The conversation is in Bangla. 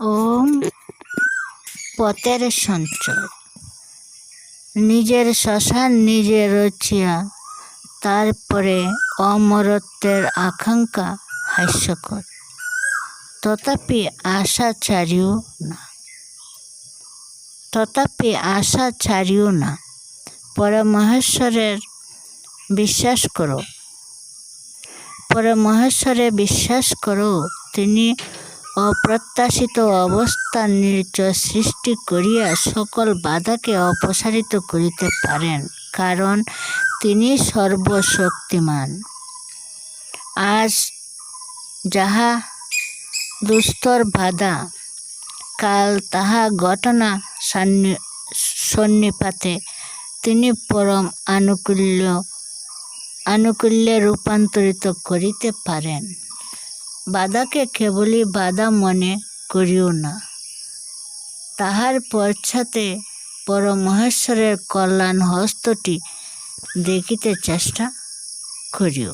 ওম পথের সঞ্চয়। নিজের শ্মশান নিজে রচিয়া, তারপরে অমরত্বের আকাঙ্ক্ষা হাস্যকর। তথাপি আশা ছাড়িও না। তথাপি আশা ছাড়িও না। পরমহেশ্বরের বিশ্বাস করো। পরমহেশ্বরে বিশ্বাস করো, তিনি অপ্রত্যাশিত অবস্থা নির্চয় সৃষ্টি করিয়া সকল বাধাকে অপসারিত করিতে পারেন, কারণ তিনি সর্বশক্তিমান। আজ যাহা দুস্তর বাধা, কাল তাহা ঘটনা সান্নি- সন্নিপাতে তিনি পরম আনুকূল্য আনুকূল্যে রূপান্তরিত করিতে পারেন। বাধাকে কেবলই বাধা মনে করিও না। তাহার পশ্চাতে পরমহেশ্বরের কল্যাণ হস্তটি দেখিতে চেষ্টা করিও।